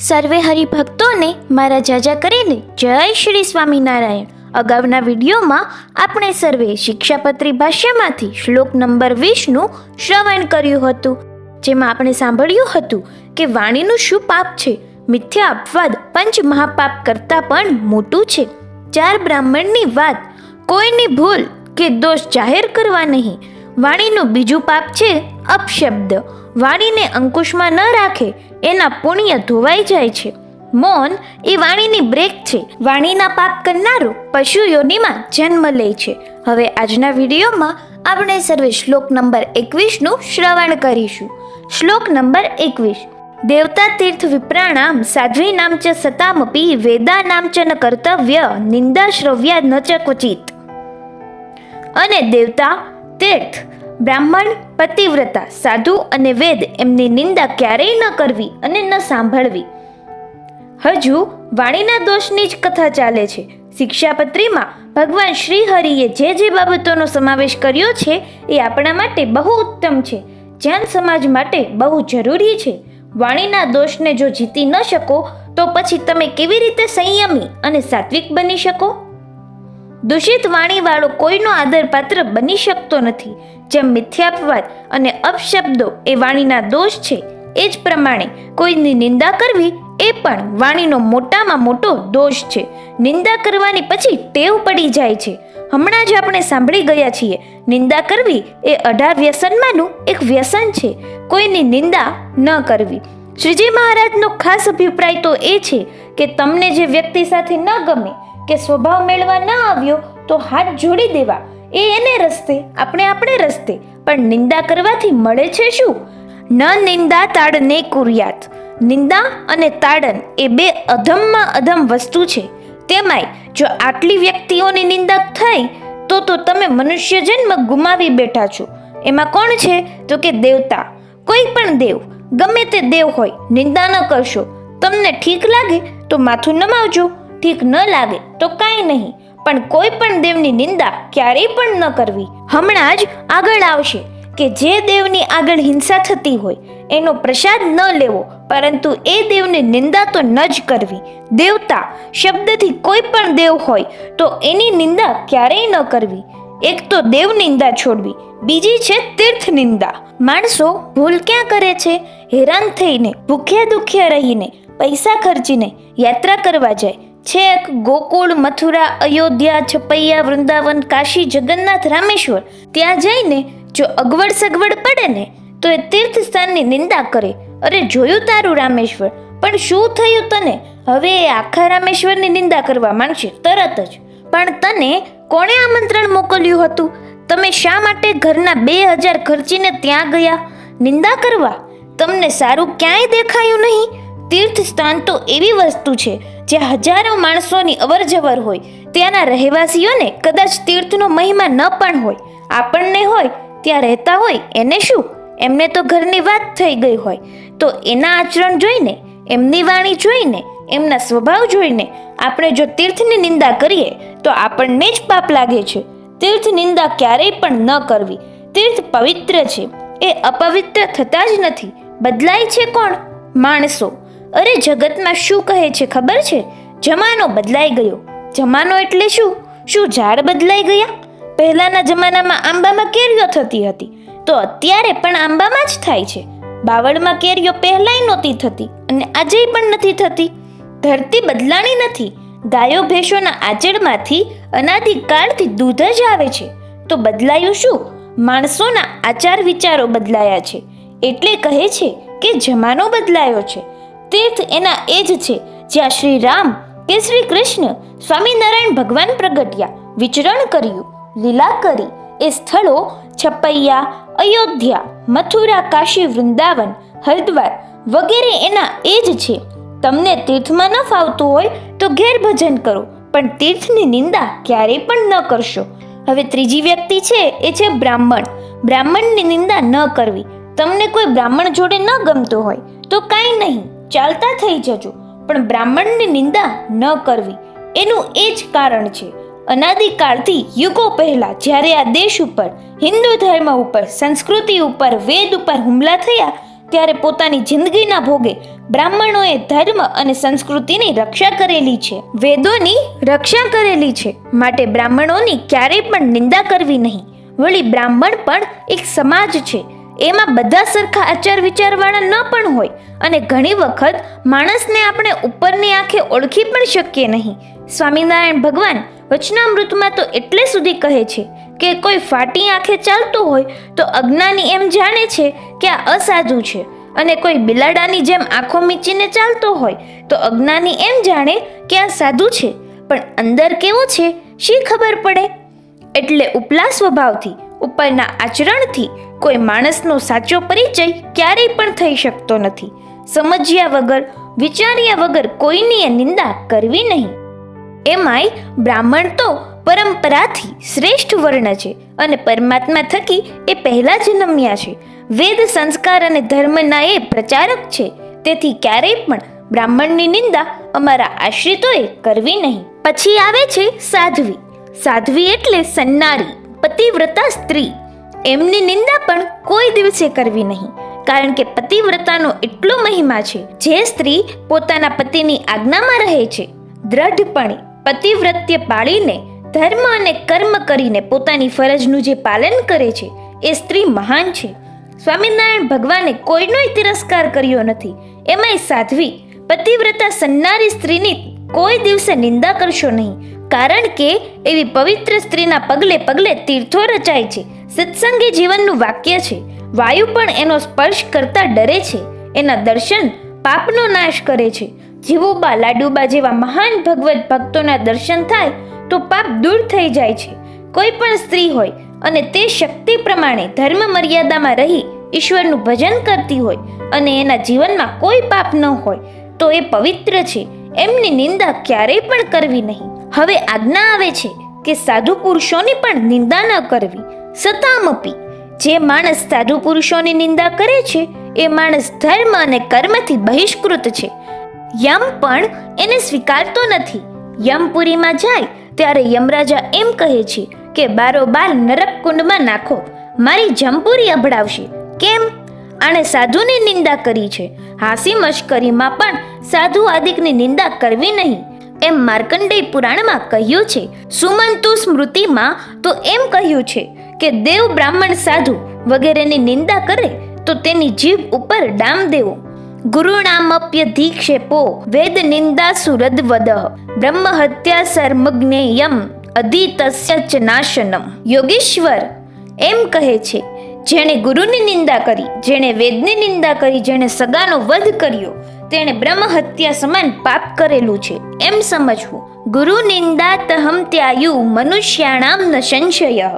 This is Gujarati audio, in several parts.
સર્વે હરિભક્તોને મારા જાજા કરીને જય શ્રી સ્વામિનારાયણ. અગાઉના વિડીયોમાં આપણે સર્વે શિક્ષાપત્રી ભાષ્યમાંથી શ્લોક નંબર વીસનું શ્રવણ કર્યું હતું. જેમાં આપણે સાંભળ્યું હતું કે વાણીનું શું પાપ છે? મિથ્યા અપવાદ પંચ મહાપાપ કરતાં પણ મોટું છે. ચાર બ્રાહ્મણની વાત કોઈની ભૂલ કે દોષ જાહેર કરવા નહીં. વાણીનું બીજું પાપ છે અપશબ્દ. વાણીને અંકુશમાં ન રાખે એના પુણ્ય ધોવાઈ જાય છે. મૌન એ વાણીની બ્રેક છે. વાણીના પાપ કરનારો પશુ યોનિમાં જન્મ લે છે. હવે આજના વિડીયોમાં આપણે સર્વે શ્લોક નંબર એકવીસનું શ્રવણ કરીશું. શ્લોક નંબર એકવીસ. દેવતા તીર્થ વિપ્રાણામ સાધ્વી નામ ચ સતામપી વેદા નામ ચ ન કર્તવ્ય નિંદા શ્રવ્યા ન ચ ક્વચિત. અને દેવતા તીર્થ બ્રાહ્મણ પતિવ્રતા, સાધુ અને વેદ એમની નિંદા ક્યારેય ન કરવી અને ન સાંભળવી. હજુ વાણીના દોષની જ કથા ચાલે છે. શિક્ષાપત્રીમાં ભગવાન શ્રી હરિએ જે જે બાબતોનો સમાવેશ કર્યો છે એ આપણા માટે બહુ ઉત્તમ છે. જ્ઞાન સમાજ માટે બહુ જરૂરી છે. વાણીના દોષને જો જીતી ન શકો, તો પછી તમે કેવી રીતે સંયમી અને સાત્વિક બની શકો? દૂષિત વાણીવાળો કોઈનો આદરપાત્ર બની શકતો નથી. જેમ મિથ્યાપવાદ અને અપશબ્દો એ વાણીના દોષ છે, એ જ પ્રમાણે કોઈની નિંદા કરવી એ પણ વાણીનો મોટામાં મોટો દોષ છે. નિંદા કરવાની પછી ટેવ પડી જાય છે. હમણાં જ આપણે સાંભળી ગયા છીએ, નિંદા કરવી એ અઢાર વ્યસનમાંનું એક વ્યસન છે. કોઈની નિંદા ન કરવી. શ્રીજી મહારાજનો ખાસ અભિપ્રાય તો એ છે કે તમને જે વ્યક્તિ સાથે ન ગમે કે સ્વભાવ મેળવા ન આવ્યો તો હાથ જોડી દેવા. એ એને રસ્તે, આપણે આપણે રસ્તે. પણ નિંદા કરવાથી મળે છે શું? ન નિંદા તાડને કુરિયાત. નિંદા અને તાડન એ બે અધમમાં અધમ વસ્તુ છે. તેમાંય, જો આટલી વ્યક્તિઓની નિંદા થાય તો તો તમે મનુષ્ય જન્મ ગુમાવી બેઠા છો. એમાં કોણ છે? તો કે દેવતા. કોઈ પણ દેવ, ગમે તે દેવ હોય, નિંદા ન કરશો. તમને ઠીક લાગે, તો માથું નમાવજો. ઠીક ન લાગે તો કાંઈ નહીં, પણ કોઈ પણ દેવની નિંદા ક્યારેય પણ ન કરવી. હમણાં જ આગળ આવશે કે જે દેવની આગળ હિંસા થતી હોય, એનો પ્રસાદ ન લેવો, પરંતુ એ દેવની નિંદા તો ન જ કરવી. દેવતા શબ્દથી કોઈ પણ દેવ હોય, તો એની નિંદા ક્યારેય ન કરવી. એક તો દેવ નિંદા છોડવી, બીજી છે તીર્થ નિંદા. માણસો ભૂલ ક્યાં કરે છે? હેરાન થઈને, ભૂખ્યા દુખ્યા રહીને, પૈસા ખર્ચીને યાત્રા કરવા જાય છેક ગોકુળ, મથુરા, અયોધ્યા, છપૈયા, વૃંદાવન, કાશી, જગન્નાથ, રામેશ્વર, ત્યાં જઈને જો અગવડ સગવડ પડે ને, તો એ તીર્થ સ્થાનની નિંદા કરે. અરે જોયું તારું રામેશ્વર? પણ શું થયું તને? હવે એ આખા રામેશ્વરની નિંદા કરવા માંડશે તરત જ. પણ તને કોણે આમંત્રણ મોકલ્યું હતું? તમે શા માટે ઘરના બે હજાર ખર્ચીને ત્યાં ગયા? નિંદા કરવા? તમને સારું ક્યાંય દેખાયું નહીં? તીર્થ સ્થાન તો એવી વસ્તુ છે જ્યાં હજારો માણસોની અવરજવર હોય, ત્યાંના રહેવાસીઓને કદાચ તીર્થનો મહિમા ન પણ હોય, આપણને હોય, ત્યાં રહેતા હોય, એને શું? એમને તો ઘરની વાત થઈ ગઈ હોય. તો એના આચરણ જોઈને, એમની વાણી જોઈને, એમના સ્વભાવ જોઈને આપણે જો તીર્થની નિંદા કરીએ, તો આપણને જ પાપ લાગે છે. તીર્થ નિંદા ક્યારેય પણ ન કરવી. તીર્થ પવિત્ર છે. એ અપવિત્ર થતા જ નથી. બદલાય છે કોણ? માણસો. અરે જગતમાં શું કહે છે ખબર છે? જમાનો બદલાઈ ગયો. જમાનો એટલે શું? શું ઝાડ બદલાઈ ગયા? પહેલાના જમાનામાં આંબામાં કેરીઓ થતી હતી. તો અત્યારે પણ આંબામાં જ થાય છે. બાવળમાં કેરીઓ પહેલાંય નહોતી થતી અને આજે પણ નથી થતી. ધરતી બદલાણી નથી. ગાયો ભેંસોના આચળમાંથી અનાદિકાળથી દૂધ જ આવે છે. તો બદલાયું શું? માણસોના આચાર વિચારો બદલાયા છે. એટલે કહે છે કે જમાનો બદલાયો છે. તીર્થ એના એ જ છે, જ્યાં શ્રી રામ કે શ્રી કૃષ્ણ સ્વામિનારાયણ ભગવાન પ્રગટ્યા, વિચરણ કર્યું, લીલા કરી. એ સ્થળો છપૈયા, અયોધ્યા, મથુરા, કાશી, વૃંદાવન, હરિદ્વાર વગેરે એના એ જ છે. તમને તીર્થમાં ન ફાવતું હોય તો ઘેર ભજન કરો, પણ તીર્થની નિંદા ક્યારેય પણ ન કરશો. હવે ત્રીજી વ્યક્તિ છે, એ છે બ્રાહ્મણ. બ્રાહ્મણની નિંદા ન કરવી. તમને કોઈ બ્રાહ્મણ જોડે ન ગમતું હોય તો કાંઈ નહીં. ચાલતા થઈ જજો, પણ બ્રાહ્મણની નિંદા ન કરવી. એનું એ જ કારણ છે. અનાદિકાળથી યુગો પહેલા જ્યારે આ દેશ ઉપર, હિન્દુ ધર્મ ઉપર, સંસ્કૃતિ ઉપર, વેદ ઉપર હુમલા થયા, ત્યારે પોતાની જિંદગીના ભોગે બ્રાહ્મણોએ ધર્મ અને સંસ્કૃતિની રક્ષા કરેલી છે. વેદોની રક્ષા કરેલી છે. માટે બ્રાહ્મણોની ક્યારેય પણ નિંદા કરવી નહીં. વળી બ્રાહ્મણ પણ એક સમાજ છે. એમાં બધા સરખા આચાર વિચારવાળા ન પણ હોય અને ઘણી વખત માણસને આપણે ઉપરની આંખે ઓળખી પણ શકીએ નહીં. સ્વામિનારાયણ ભગવાન વચનામૃતમાં તો એટલે સુધી કહે છે કે કોઈ ફાટી આંખે ચાલતું હોય તો અજ્ઞાની એમ જાણે છે કે આ અસાધુ છે અને કોઈ બિલાડાની જેમ આંખો મીચીને ચાલતો હોય તો અજ્ઞાની એમ જાણે કે આ સાધુ છે. પણ અંદર કેવો છે શી ખબર પડે? એટલે ઉપલા સ્વભાવથી ઉપરના આચરણથી કોઈ માણસનો સાચો પરિચય ક્યારેય પણ થઈ શકતો નથી. સમજ્યા વગર, વિચાર્યા વગર કોઈની નિંદા કરવી નહીં. એમાંય બ્રાહ્મણ તો પરંપરાથી શ્રેષ્ઠ વર્ણ છે અને પરમાત્મા થકી એ પહેલા જન્મ્યા છે. વેદ, સંસ્કાર અને ધર્મના એ પ્રચારક છે. તેથી ક્યારેય પણ બ્રાહ્મણની નિંદા અમારા આશ્રિતોએ કરવી નહીં. પછી આવે છે સાધ્વી. સાધ્વી એટલે સન્નારી. પતિવ્રતા સ્ત્રી. એમની નિંદા પણ કોઈ દિવસે કરવી નહીં. કારણ કે પતિવ્રતાનો એટલો મહિમા છે, જે સ્ત્રી પોતાના પતિની આજ્ઞામાં રહે છે. દ્રઢપણે પતિવ્રત્ય પાળીને ધર્મ અને કર્મ કરીને પોતાની ફરજનું જે પાલન કરે છે, એ સ્ત્રી મહાન છે. સ્વામિનારાયણ ભગવાને કોઈનોય તિરસ્કાર કર્યો નથી. એમાંય સાધ્વી પતિવ્રતા સન્નારી સ્ત્રીની કોઈ દિવસે નિંદા કરશો નહીં. કારણ કે એવી પવિત્ર સ્ત્રીના પગલે પગલે તીર્થો રચાય છે. સત્સંગી જીવનનું વાક્ય છે, વાયુ પણ એનો સ્પર્શ કરતા ડરે છે. એના દર્શન પાપનો નાશ કરે છે. જીવુબા લાડુબા જેવા મહાન ભગવત ભક્તોના દર્શન થાય તો પાપ દૂર થઈ જાય છે. કોઈ પણ સ્ત્રી હોય અને તે શક્તિ પ્રમાણે ધર્મ મર્યાદામાં રહી ઈશ્વરનું ભજન કરતી હોય અને એના જીવનમાં કોઈ પાપ ન હોય તો એ પવિત્ર છે. એમની નિંદા ક્યારેય પણ કરવી નહીં. હવે આજ્ઞા આવે છે કે સાધુ પુરુષોની પણ નિંદા ન કરવી સતામપી જે માણસ સાધુ પુરુષોની નિંદા કરે છે, એ માણસ ધર્મ અને કર્મથી બહિષ્કૃત છે. યમ પણ એને સ્વીકારતો નથી. યમપુરીમાં જાય, ત્યારે યમરાજા એમ કહે છે કે બારોબાર નરક કુંડમાં નાખો. મારી જમપુરી અભડાવશે. કેમ? આણે સાધુની નિંદા કરી છે. હાસી મશ્કરીમાં પણ સાધુ આદિકની નિંદા કરવી નહીં. એમ માર્કંડેય પુરાણમાં કહ્યું છે, સુમંતુ સ્મૃતિમાં તો એમ કહ્યું છે કે દેવ બ્રાહ્મણ સાધુ વગેરેની નિંદા કરે તો તેની જીભ ઉપર ડામ દેવો. ગુરુણામપ્ય ધીક્ષેપો વેદ નિંદા સુરદ વદ બ્રહ્મ હત્યા સર્મજ્ઞેયમ અધિતસ્ય ચ નાશનમ. યોગેશ્વર એમ કહે છે, જેણે ગુરુની નિંદા કરી, જેણે વેદની નિંદા કરી, જેણે સગાનો વધ કર્યો તેણે બ્રહ્મ હત્યા સમાન પાપ કરેલું છે. એમ સમજવું. ગુરુ નિંદા તહમ ત્યાયુ મનુષ્યાણામ ન સંશય.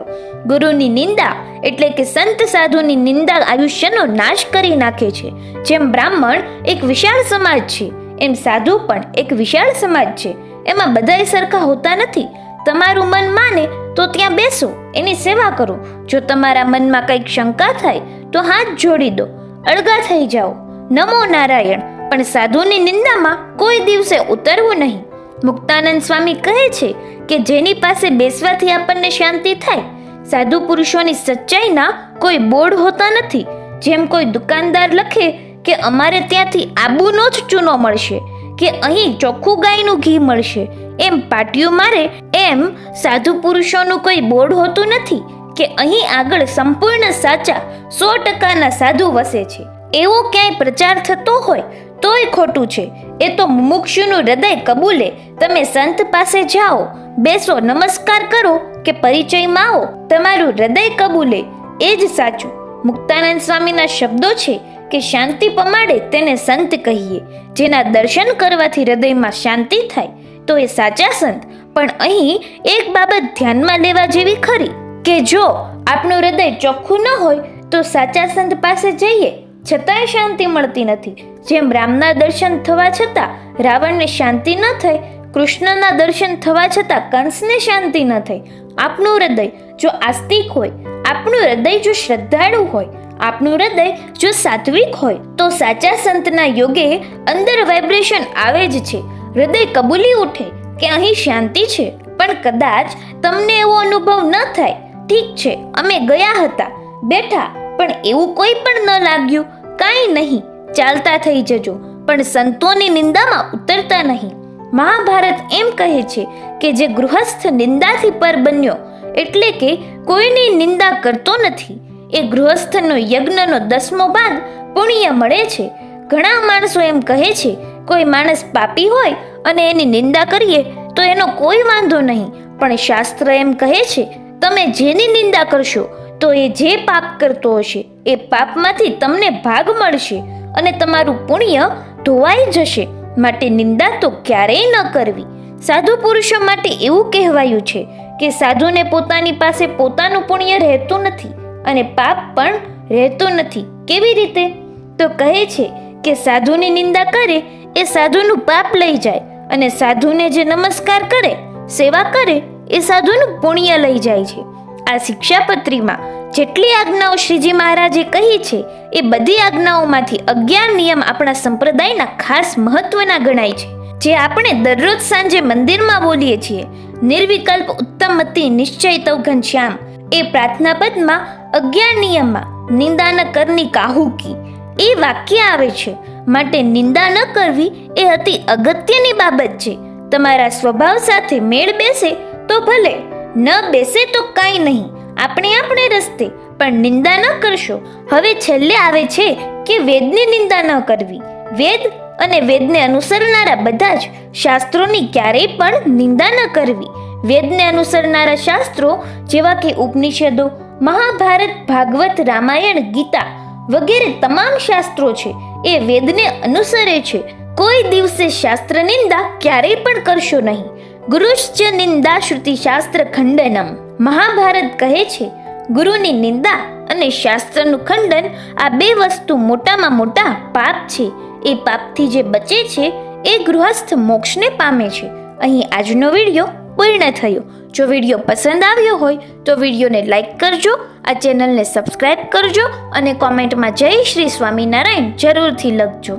ગુરુની નિંદા એટલે કે સંત સાધુની નિંદા આયુષ્યનો નાશ કરી નાખે છે. જેમ બ્રાહ્મણ એક વિશાળ સમાજ છે, એમ સાધુ પણ એક વિશાળ સમાજ છે. એમાં બધાય સરખા હોતા નથી. તમારું મન માને તો ત્યાં બેસો, એની સેવા કરો. જો તમારા મનમાં કંઈક શંકા થાય, તો હાથ જોડી દો. અળગા થઈ જાઓ. નમો નારાયણ. પણ સાધુની નિંદામાં કોઈ દિવસે ઉતરવું નહીં. મુક્તાનંદ સ્વામી કહે છે કે જેની પાસે બેસવાથી આપણને શાંતિ થાય, સાધુ પુરુષોની સચ્ચાઈના કોઈ બોર્ડ હોતા નથી. જેમ કોઈ દુકાનદાર લખે કે અમારે ત્યાંથી આબુનો જ ચૂનો મળશે, કે અહીં ચોખ્ખું ગાયનું ઘી મળશે, એમ પાટિયું મારે, એમ સાધુ પુરુષોનું કોઈ બોર્ડ હોતું નથી, કે અહીં આગળ સંપૂર્ણ સાચા સો ટકાના સાધુ વસે છે. એવો ક્યાંય પ્રચાર થતો હોય તોય ખોટું છે. એ તો મુમુક્ષુનું હૃદય કબૂલે. તમે સંત પાસે જાઓ, બેસો, નમસ્કાર કરો કે પરિચયમાં આવો. તમારું હૃદય કબૂલે. એ જ સાચું. મુક્તાનંદ સ્વામીના શબ્દો છે કે શાંતિ પમાડે તેને સંત કહીએ. જેના દર્શન કરવાથી હૃદયમાં શાંતિ થાય, તો એ સાચા સંત. પણ અહીં એક બાબત ધ્યાનમાં લેવા જેવી ખરી કે જો આપનું હૃદય ચોખ્ખું ન હોય, તો સાચા સંત પાસે જઈએ. છતાંય શાંતિ મળતી નથી. જેમ રામના દર્શન થવા છતાં રાવણને શાંતિ ન થઈ, કૃષ્ણના દર્શન થવા છતાં કંસને શાંતિ ન થઈ. આપનું હૃદય જો આસ્તિક હોય, આપનું હૃદય જો શ્રદ્ધાળુ હોય, આપનું હૃદય જો સાત્વિક હોય, તો સાચા સંતના યોગે અંદર વાઇબ્રેશન આવે જ છે. હૃદય કબૂલી ઉઠે કે અહીં શાંતિ છે, પણ કદાચ તમને એવો અનુભવ ન થાય. ઠીક છે, અમે ગયા હતા. બેઠા પણ એવું કોઈ પણ ન લાગ્યું. કાંઈ નહીં, ચાલતા થઈ જજો. પણ સંતોની નિંદામાં ઉતરતા નહીં. મહાભારત એમ કહે છે કે જે ગૃહસ્થ નિંદાથી પર બન્યો, એટલે કે કોઈની નિંદા કરતો નથી. એ ગૃહસ્થનો યજ્ઞનો દસમો ભાગ પુણ્ય મળે છે. ઘણા માણસો એમ કહે છે, કોઈ માણસ પાપી હોય અને એની નિંદા કરીએ, તો એનો કોઈ વાંધો નહીં. પણ શાસ્ત્ર એમ કહે છે, તમે જેની નિંદા કરશો તો એ જે પાપ કરતો હશે, એ પાપમાંથી તમને ભાગ મળશે અને તમારું પુણ્ય ધોવાઈ જશે. માટે નિંદા તો ક્યારેય ન કરવી. સાધુ પુરુષો માટે એવું કહેવાયું છે કે સાધુને પોતાની પાસે પોતાનું પુણ્ય રહેતું નથી અને પાપ પણ રહેતું નથી. કેવી રીતે? તો કહે છે કે સાધુની નિંદા કરે, એ સાધુનું પાપ લઈ જાય અને સાધુને જે નમસ્કાર કરે, સેવા કરે, એ સાધુનું પુણ્ય લઈ જાય છે. આ શિક્ષાપત્રીમાં જેટલી આજ્ઞાઓ શ્રીજી મહારાજે કહી છે, એ બધી આજ્ઞાઓમાંથી અગિયાર નિયમ આપણા સંપ્રદાયના ખાસ મહત્વના ગણાય છે, જે આપણે દરરોજ સાંજે મંદિરમાં બોલીએ છીએ. નિર્વિકલ્પ ઉત્તમતી નિશ્ચય તવઘન શ્યામ. એ પ્રાર્થના પદમાં અગિયાર નિયમમાં નિંદા ન કરની કાહુકી એ વાક્ય આવે છે, માટે નિંદા ન કરવી એ અતિ અગત્યની બાબત છે. તમારા સ્વભાવ સાથે મેળ બેસે તો ભલે. ન બેસે તો કાંઈ નહીં. આપણે આપણે રસ્તે. પણ નિંદા ન કરશો. હવે છેલ્લે આવે છે કે વેદની નિંદા ન કરવી. વેદ અને વેદને અનુસરનારા બધા જ શાસ્ત્રોની ક્યારેય પણ નિંદા ન કરવી. વેદને અનુસરનારા શાસ્ત્રો જેવા કે ઉપનિષદો, મહાભારત, ભાગવત, રામાયણ, ગીતા વગેરે તમામ શાસ્ત્રો છે, એ વેદને અનુસરે છે. કોઈ દિવસે શાસ્ત્ર નિંદા ક્યારેય પણ કરશો નહીં. ગુરુશ્ચ નિંદા શ્રુતિ શાસ્ત્ર ખંડનમ. મહાભારત કહે છે, ગુરુની નિંદા અને શાસ્ત્રનું ખંડન આ બે વસ્તુ મોટામાં મોટા પાપ છે. એ પાપથી જે બચે છે, એ ગૃહસ્થ મોક્ષને પામે છે. અહીં આજનો વીડિયો પૂર્ણ થયો. જો વીડિયો પસંદ આવ્યો હોય, તો વિડીયોને લાઇક કરજો, આ ચેનલને સબસ્ક્રાઇબ કરજો અને કોમેન્ટમાં જય શ્રી સ્વામિનારાયણ જરૂરથી લખજો.